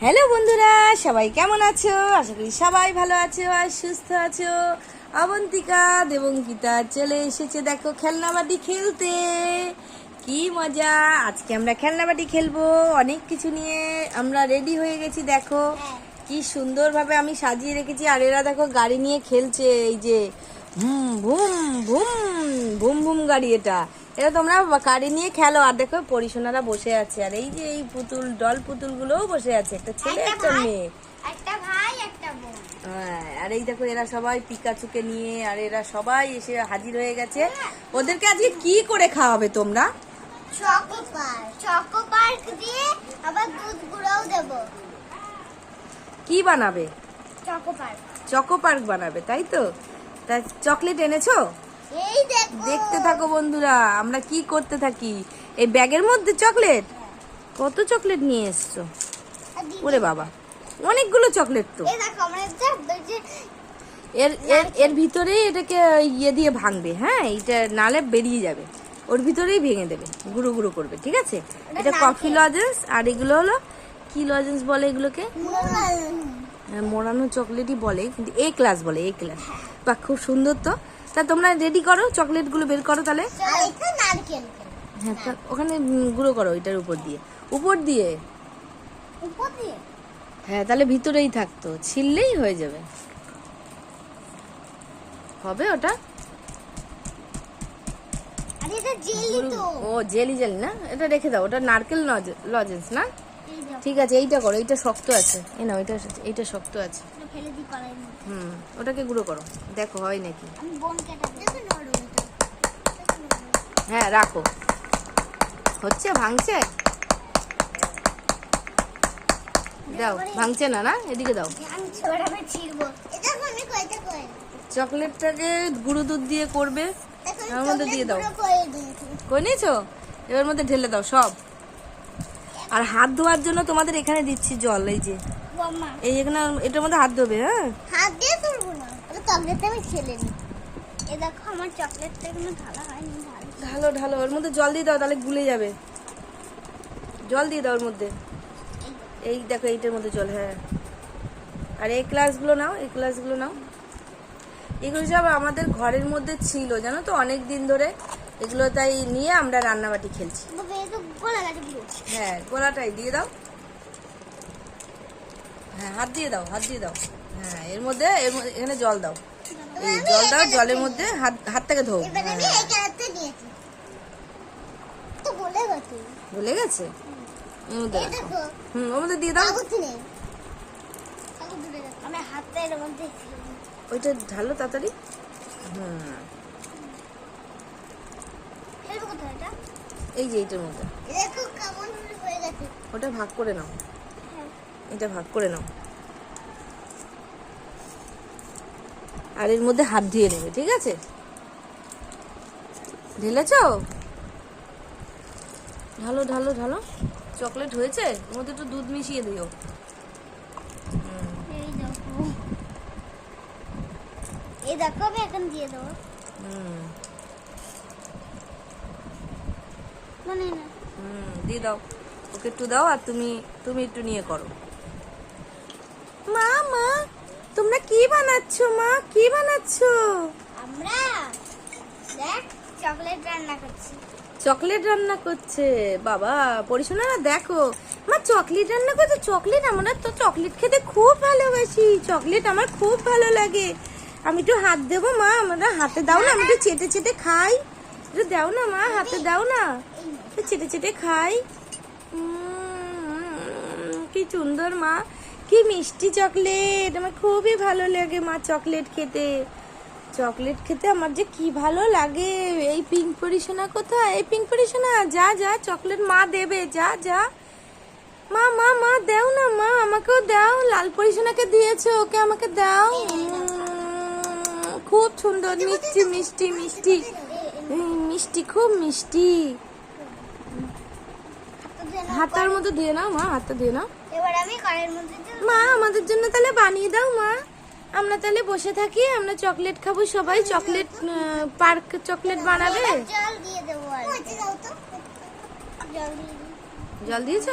Hello বন্ধুরা সবাই কেমন আছো? আশা করি সবাই ভালো আছো আর সুস্থ আছো। অবন্তিকা দেবঙ্কিতা চলে এসেছে দেখো খেলনাবাটি খেলতে। কি মজা আজকে আমরা খেলনাবাটি খেলব। অনেক কিছু নিয়ে আমরা রেডি হয়ে গেছি দেখো। কি সুন্দরভাবে আমি সাজিয়ে রেখেছি আর এরা দেখো গাড়ি নিয়ে খেলছে এই যে হুম ভুম ভুম ভুম ভুম গাড়ি এটা। এটা তোমরা গাড়ি নিয়ে খেলো আর দেখো পরিশোনারা বসে আছে আর এই যে এই পুতুল ডল পুতুলগুলোও বসে আছে একটা ছেলে একটা মেয়ে। একটা ভাই একটা বোন। হ্যাঁ, আর এই দেখো এরা সবাই পিকাচুকে নিয়ে আর এরা সবাই এসে হাজির হয়ে গেছে। ওদেরকে আজকে কি করে খাওয়াবে তোমরা? চকো পার্ক দিয়ে আবার দুধ গুঁড়োও দেব। কি বানাবে? চকো পার্ক বানাবে তাই তো? তা চকলেট এনেছো? দেখতে থাকো বন্ধুরা আমরা কি করতে থাকি? এই ব্যাগের মধ্যে চকলেট? কত চকলেট নিয়ে এসছো? ওরে বাবা অনেকগুলো চকলেট তো। এর এর এর ভিতরেই এটাকে ইয়ে দিয়ে ভাঙবে হ্যাঁ? এটা নালে বেরিয়ে যাবে। ওর ভিতরেই ভেঙে দেবে গুঁড়ো গুঁড়ো করবে ঠিক আছে? এটা কফি লজেন্স আর এগুলো হলো কি লজেন্স বলে এগুলোকে? হ্যাঁ, মোড়ানো চকলেটই বলে কিন্তু এ ক্লাস বলে এ ক্লাস। বা খুব সুন্দর তো। তা তোমরা রেডি করো? চকলেটগুলো বের করো তাহলে। হ্যাঁ ওখানে গুঁড়ো করো এটার উপর দিয়ে। উপর দিয়ে? হ্যাঁ তাহলে ভিতরেই থাকতো। ছিললেই হয়ে যাবে। হবে ওটা? ও জেলি জেলি না? এটা রেখে দাও ওটা নারকেল লজেন্স না? ঠিক আছে এইটা করো এইটা শক্ত আছে। এই না এটা এইটা শক্ত আছে। ফেলে দিই কড়াইয়ের মধ্যে। হুম ওটাকে গুঁড়ো করো। দেখো হয় নাকি? আমি বোনকে এটা দেখো নরম এটা হ্যাঁ রাখো। হচ্ছে ভাঙছে? দাও ভাঙছে না না? এদিকে দাও। আমি ছোড়াবে। ছিড়বো এটা আমি কয়টা করে চকলেটটাকে গুঁড়ো দুধ দিয়ে করবে। তার মধ্যে দিয়ে দাও। করে কই নিয়েছো? এবার মধ্যে ঢেলে দাও সব। আর হাত ধোয়ার জন্য তোমাদের এখানে দিচ্ছি জল এই যে। এই এখানে এটার মধ্যে হাত ধোবে হ্যাঁ? হাত দিয়ে তুলবো না। ওটা চকলেটটা আমি ছেলে নিই। এ দেখো আমার চকলেটটা এখনও ঢালা হয়নি ঢালো ঢালো। ওর মধ্যে জল দিয়ে দাও তাহলে গুলে যাবে। জল দিয়ে দাও ওর মধ্যে। এই দেখো এইটার মধ্যে জল হ্যাঁ। আর এই ক্লাসগুলো নাও এই ক্লাসগুলো নাও। এগুলো সব আমাদের ঘরের মধ্যে ছিল জানো তো? অনেক দিন ধরে। এগুলো তাই নিয়ে আমরা রান্নাবাটি খেলছি। হ্যাঁ গোলাটাই দিয়ে দাও। হ্যাঁ হাত দিয়ে দাও হাত দিয়ে দাও। হ্যাঁ এর মধ্যে এর এখানে জল দাও। এই জল দাও জলের মধ্যে হাত হাতটাকে এবার আমি হ্যাঁ। বলে গেছে। মধ্যে হুম ওর দিয়ে দাও। ওইটা ঢালো তাড়াতাড়ি। হুম। এই যে এইটার মধ্যে। ওটা ভাগ করে নাও। এটা ভাগ করে নাও। আর এর মধ্যে হাত দিয়ে নেবে ঠিক আছে? ঢেলেছ? ঢালো ঢালো ঢালো। চকলেট হয়েছে? এর মধ্যে একটু দুধ মিশিয়ে দিও। এই দেখো। আমি এখন দিয়ে দেবো। হুম। মানে না। হুম দিয়ে দাও। ওকে একটু দাও আর তুমি তুমি একটু নিয়ে করো। মা মা তোমরা কি বানাচ্ছো মা? কি বানাচ্ছো? আমরা দেখ চকলেট রান্না করছি। চকলেট রান্না করছে। বাবা পরিশোনা না দেখো। মা চকলেট রান্না করছে চকলেট আমরা তো চকলেট খেতে খুব ভালোবাসি। চকলেট আমার খুব ভালো লাগে। আমি একটু হাত দেবো মা? আমরা হাতে দাও না আমি একটু চেটে চেটে খাই। একটু দাও না মা হাতে দাও না। চেটে চেটে খাই। কি সুন্দর মা। কি মিষ্টি চকলেট, আমার খুবই ভালো লাগে মা চকলেট খেতে। চকলেট খেতে আমার যে কি ভালো লাগে। এই পিঙ্ক পরিসোনা কোথায়? এই পিঙ্ক পরিসোনা, যা যা, চকলেট মা দেবে, যা যা। মা মা মা, দাও না, মা, আমাকেও দাও। লাল পরিসোনাকে দিয়েছে, ওকে আমাকে দাও। খুব সুন্দর, মিষ্টি মিষ্টি মিষ্টি। মিষ্টি, খুব মিষ্টি। হাতার মতো দিয়ে নাও মা হাতটা দিয়ে নাও। এবার আমি কড়াইয়ের মধ্যে মা আমাদের জন্য তাহলে বানিয়ে দাও মা। আমরা তাহলে বসে থাকি আমরা চকলেট খাব সবাই চকলেট পার্ক চকলেট বানাবে। জল দিয়ে দেবো জল দিয়ে দিই। জল দিয়েছ?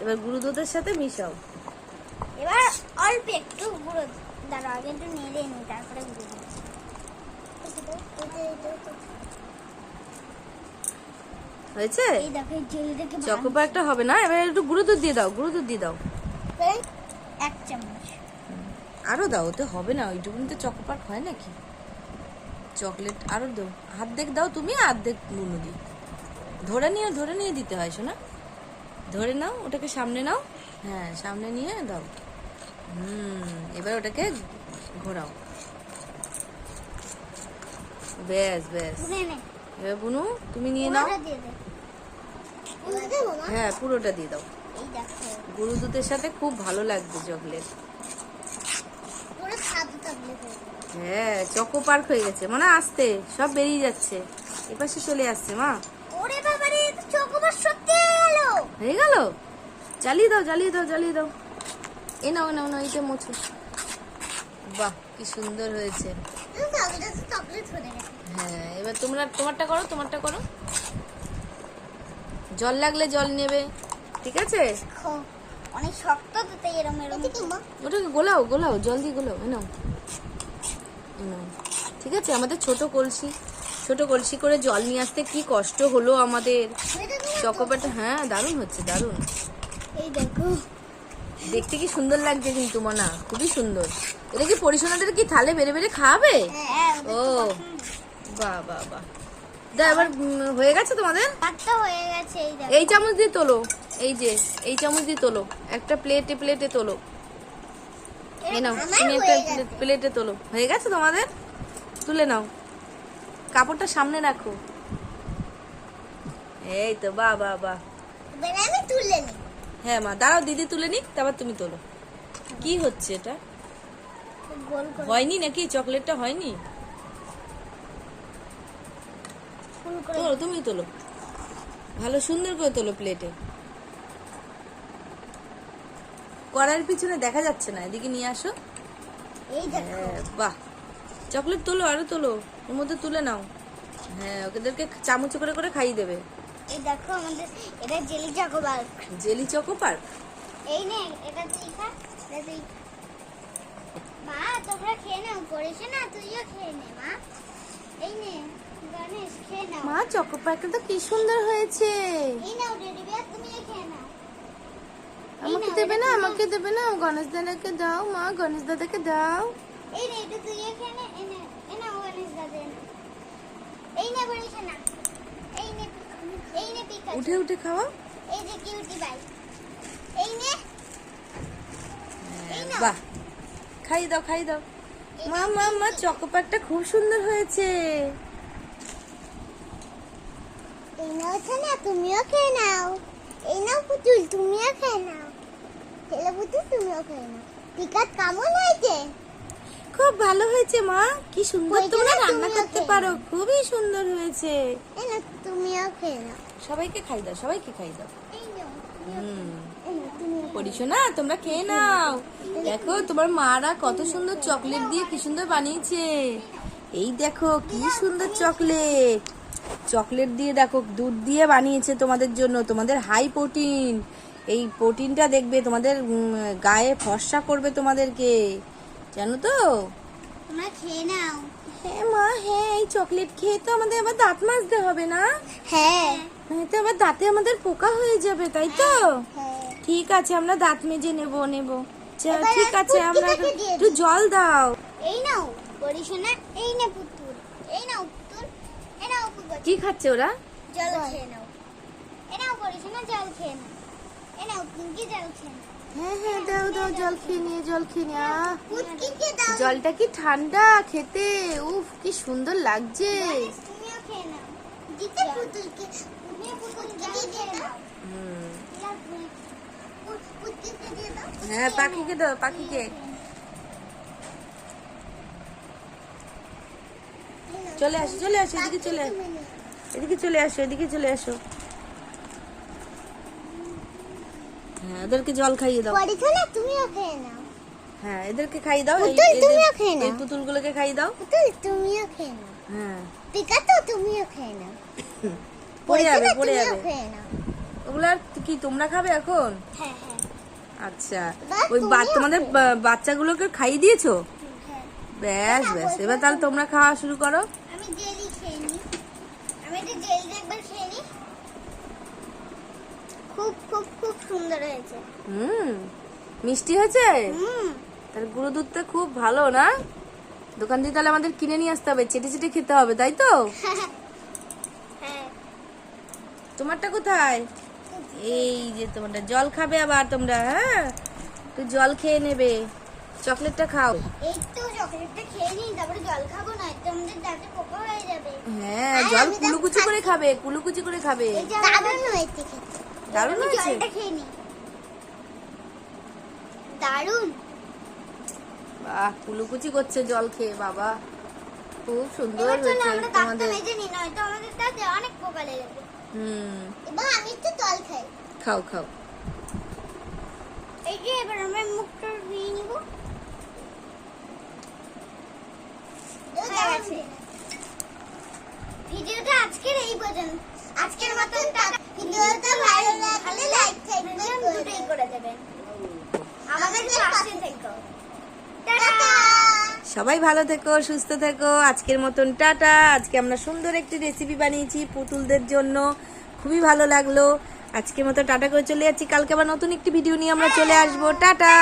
এবার গুঁড়ো দুধের সাথে মিশাও। এবার অল্প একটু গুঁড়ো দাঁড়া আগে একটু নেড়ে নিই তারপরে গুঁড়ো হয়েছে? চকোপার একটা হবে না? এবার একটু গুঁড়ো দুধ দিয়ে দাও গুঁড়ো দুধ দিয়ে দাও। এক চামচ। আরও দাও ওতে হবে না ওইটুকুনি তো চকোপার হয় নাকি? চকলেট আরও দাও। অর্ধেক দাও তুমি অর্ধেক নুনু দি। ধরে নিয়ে ধরে নিয়ে দিতে হয় শোনা? ধরে নাও ওটাকে সামনে নাও। হ্যাঁ সামনে নিয়ে দাও। হুম এবার ওটাকে ঘোরাও। ব্যাস ব্যাস। এবার বুনু তুমি নিয়ে নাও। হ্যাঁ পুরোটা দিয়ে দাও। গরু দুধের সাথে খুব ভালো লাগবে চকলেট। হয়ে। হ্যাঁ চকো পার্ক হয়ে গেছে। মানে আসতে। সব বেরিয়ে যাচ্ছে। এপাশে চলে আসছে মা। ওরে সত্যি হয়ে গেল। হয়ে গেল? জ্বালিয়ে দাও জ্বালিয়ে দাও জ্বালিয়ে দাও। এ নাও নাও নাও এইটা মোছো। বাহ কি সুন্দর হয়েছে। হয়ে গেছে হ্যাঁ এবার তোমরা তোমারটা করো তোমারটা করো। জল লাগলে জল নেবে ঠিক আছে? অনেক শক্ত তো তাই এরম এরম। ওটাকে গোলাও গোলাও জল দিয়ে গোলাও এ নাও। এ ঠিক আছে আমাদের ছোট কলসি। ছোট কলসি করে জল নিয়ে আসতে কি কষ্ট হলো আমাদের। চকোপাটা হ্যাঁ দারুণ হচ্ছে দারুণ। এই দেখো। দেখতে কি সুন্দর লাগছে কিন্তু মনা। খুবই সুন্দর। এটা কি পরিশোনাদের কি থালে বেড়ে বেড়ে খাওয়াবে? হ্যাঁ ও বাহ বাহ বাহ। দা এবার হয়ে গেছে তোমাদের? হয়ে গেছে এই চামচ দিয়ে তোলো এই যে এই চামচ দিয়ে তোলো। একটা প্লেটে প্লেটে তোলো। এই নাও তুমি একটা প্লেটে তোলো। হয়ে গেছে তোমাদের? তুলে নাও। কাপড়টা সামনে রাখো। এই তো বাহ বা বাহ। আমি তুলে নিই হ্যাঁ মা দাঁড়াও দিদি তুলে নিক তারপর তুমি তোলো। কি হচ্ছে এটা? হয়নি নাকি? চকলেটটা হয়নি? তোলো তুমি তোলো। ভালো সুন্দর করে তোলো প্লেটে কড়াইয়ের পিছনে দেখা যাচ্ছে না এদিকে নিয়ে আসো। হ্যাঁ বাহ। চকলেট তোলো আরও তোলো। ওর মধ্যে তুলে নাও। হ্যাঁ ওদেরকে চামচ করে করে খাইয়ে দেবে। এই দেখো আমাদের এটা jelly chocobar jelly choco park? এই নে এটা তুই খা এটা তুই মা তোমরা খেয়ে নাও না? তুইও খেয়ে নে মা। এই নে গণেশ খেয়ে নাও। মা চকো পার্কটা তো কি সুন্দর হয়েছে। এই নাও রেডি বিয়া তুমিও খেয়ে নাও। আমাকে দেবে না আমাকে দেবে না গণেশ দাদাকে দাও মা গণেশ দাদাকে দাও। এই নে এটা তুইও খেয়ে নে এই নে এই নাও গণেশ দাদা এনে। এই নে না এই নে। এই নে পিকা উঠে উঠে খাওয়া? এই যে কিউটি বাই। এই নে। বাহ। খাই দাও খাই দাও। মা মা মা চকো পার্কটা খুব সুন্দর হয়েছে। এই নাও না তুমিও খেয়ে নাও। এই নাও পুতুল তুমিও খেয়ে নাও। ছেলে পুতুল তুমিও খেয়ে নাও। পিকাত কেমন হয়েছে? খুব ভালো হয়েছে মা। কি সুন্দর তোমরা রান্না করতে পারো। খুবই সুন্দর হয়েছে। তুমিও খেয়ে নাও। সবাইকে খাই দাও সবাইকে খাই দাও। পড়িস না? তোমরা খেয়ে নাও দেখো তোমার মারা কত সুন্দর চকলেট দিয়ে কি সুন্দর বানিয়েছে। এই দেখো কি সুন্দর চকলেট। চকলেট দিয়ে দেখো দুধ দিয়ে বানিয়েছে তোমাদের জন্য। তোমাদের হাই প্রোটিন। এই প্রোটিনটা দেখবে তোমাদের গায়ে ফর্সা করবে তোমাদেরকে। জানো তো? তোমরা খেয়ে নাও। হ্যাঁ মা হ্যাঁ এই চকলেট খেয়ে তো আমাদের আবার দাঁত মাজতে হবে না? হ্যাঁ। হ্যাঁ তো আবার দাঁতে আমাদের পোকা হয়ে যাবে তাই তো? হ্যাঁ ঠিক আছে আমরা দাঁত মেজে নেব নেব। চল, ঠিক আছে আমরা একটু জল দাও। এই নাও করিস না এই নে পুতুল এই নাও পুতুল এই নাও পুতুল কি খাচ্ছে ওরা? জল খেয়ে নাও। এই নাও করিস না জল খেয়ে নাও। এই নাও পিঙ্কি জল খেয়ে নাও। হ্যাঁ হ্যাঁ দাও দাও জল খেয়ে নিয়ে জল খেয়ে নিয়ে জলটা কি ঠান্ডা খেতে? উফ কি সুন্দর লাগছে। হ্যাঁ পাখিকে দাও পাখিকে। চলে আসো চলে আসো এদিকে চলে এদিকে চলে আসো এদিকে চলে আসো। হ্যাঁ ওদেরকে জল খাইয়ে দাও। না তুমিও খেয়ে নাও। হ্যাঁ এদেরকে খাইয়ে দাও পুতুল, তুমিও খেয়ে নাও। এই পুতুলগুলোকে খাইয়ে দাও। পুতুল তুমিও খেয়ে নাও। হ্যাঁ। পিকাতো তুমিও খেয়ে নাও। পড়ে যাবে পড়ে যাবে। ওগুলো আর কি তোমরা খাবে এখন? হ্যাঁ হ্যাঁ। আচ্ছা ওই তোমাদের বাচ্চাগুলোকে খাইয়ে দিয়েছ? হ্যাঁ। ব্যাস ব্যাস এবার তাহলে তোমরা খাওয়া শুরু করো। আমি জেলি খেয়ে নিই আমি জেলিটা একবার খেয়ে নিই খুব খুব খুব সুন্দর হয়েছে। হুম মিষ্টি হয়েছে? হুম। তাহলে গুঁড়ো দুধটা খুব ভালো না? দোকান থেকে তাহলে আমাদের কিনে নিয়ে আসতে হবে চেটে চেটে খেতে হবে তাই তো? হ্যাঁ। তোমারটা কোথায়? এই যে তোমারটা জল খাবে আবার তোমরা হ্যাঁ? একটু জল খেয়ে নেবে। চকলেটটা খাও। এই তো চকলেটটা খেয়ে নিই তারপরে জল খাব না তো দাঁতে পোকা হয়ে যাবে। হ্যাঁ জল কুলুকুচি করে খাবে কুলুকুচি করে খাবে। দারুণ হয়েছে খেতে দারুণ হয়েছে। দারুণ। বাহ কুলুকুচি করছে জল খেয়ে বাবা। খুব সুন্দর হয়েছে তোমাদের। মেজে নিই নয়তো আমাদের দাঁতে অনেক পোকা লেগেছে হুম। এবার আমি একটু জল খাই। খাও খাও। এই যে এবার আমরা মুখটা ধুয়ে নিব। ভিডিওটা আজকের এই পর্যন্ত। আজকের মতন টাটা ভিডিওটা ভালো লাগলে লাইক সাবস্ক্রাইব দুটোই করে দেবেন আমাদের পাশে থেকো টাটা সবাই ভালো থেকো, সুস্থ থেকো। আজকের মতন টাটা। আজকে আমরা সুন্দর একটি রেসিপি বানিয়েছি পুতুলদের জন্য। খুবই ভালো লাগল। আজকের মতো টাটা করে চলে যাচ্ছি। কালকে আবার নতুন একটি ভিডিও নিয়ে আমরা চলে আসব। টাটা!